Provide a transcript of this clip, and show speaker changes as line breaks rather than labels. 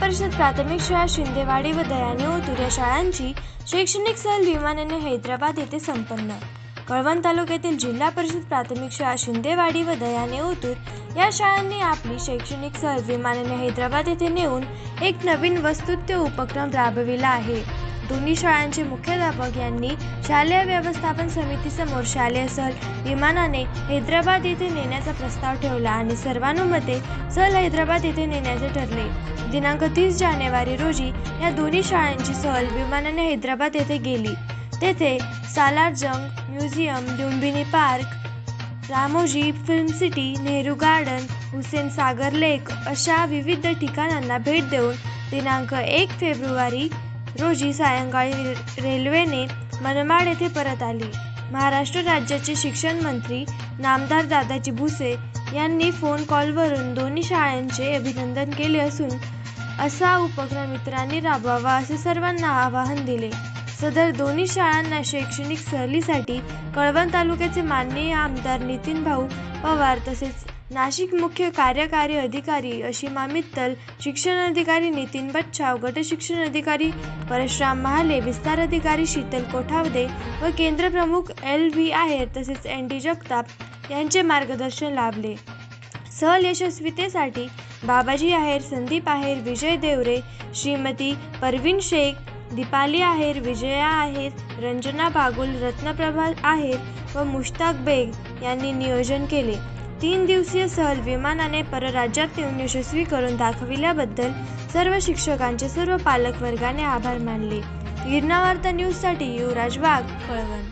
परिषद प्राथमिक शाळा शिंदेवाडी व दयाने ओतूर या शाळांची शैक्षणिक सहल विमानाने हैदराबाद येथे संपन्न. कळवण तालुक्यातील जिल्हा परिषद प्राथमिक शाळा शिंदेवाडी व दयाने ओतूर या शाळांनी आपली शैक्षणिक सहल विमानाने हैदराबाद येथे नेऊन एक नवीन वस्तुत्व उपक्रम राबविला आहे. दोन्ही शाळांचे मुख्याध्यापक यांनी शालेय व्यवस्थापन समितीसमोर शालेय सहल विमानाने हैदराबाद येथे नेण्याचा प्रस्ताव ठेवला आणि सर्वानुमते सहल हैदराबाद येथे नेण्याचे ठरले. दिनांक तीस जानेवारी रोजी या दोन्ही शाळांची सहल विमानाने हैदराबाद येथे गेली. तेथे Salar Jung museum Lumbini park Ramoji film city Nehru garden Hussain Sagar lake अशा विविध ठिकाणांना भेट देऊन दिनांक एक फेब्रुवारी रोजी सायंकाळी रेल्वेने मनमाड येथे परत आली. महाराष्ट्र राज्याचे शिक्षण मंत्री नामदार दादाजी भुसे यांनी फोन कॉलवरून दोन्ही शाळांचे अभिनंदन केले असून असा उपक्रम इतरांनी राबवावा असे सर्वांना आवाहन दिले. सदर दोन्ही शाळांना शैक्षणिक सहलीसाठी कळवण तालुक्याचे माननीय आमदार नितीन भाऊ पवार तसेच नाशिक मुख्य कार्यकारी अधिकारी अशिमा मित्तल शिक्षण अधिकारी नितीन बच्छाव गट शिक्षण अधिकारी परशुराम महाले विस्तार अधिकारी शीतल कोठावदे व केंद्र प्रमुख एल व्ही आहेर तसेच एन डी जगताप यांचे मार्गदर्शन लाभले. सहल यशस्वीतेसाठी बाबाजी आहेर संदीप आहेर विजय देवरे श्रीमती परवीन शेख दीपाली आहेर विजया आहेर रंजना बागुल रत्नप्रभा आहेर व मुश्ताक बेग यांनी नियोजन केले. तीन दिवसीय सहल विमानाने परराज्यात येऊन यशस्वी करून दाखविल्याबद्दल सर्व शिक्षकांचे सर्व पालक वर्गाने आभार मानले. गिरणावार्ता न्यूजसाठी युवराज वाघ कळवण.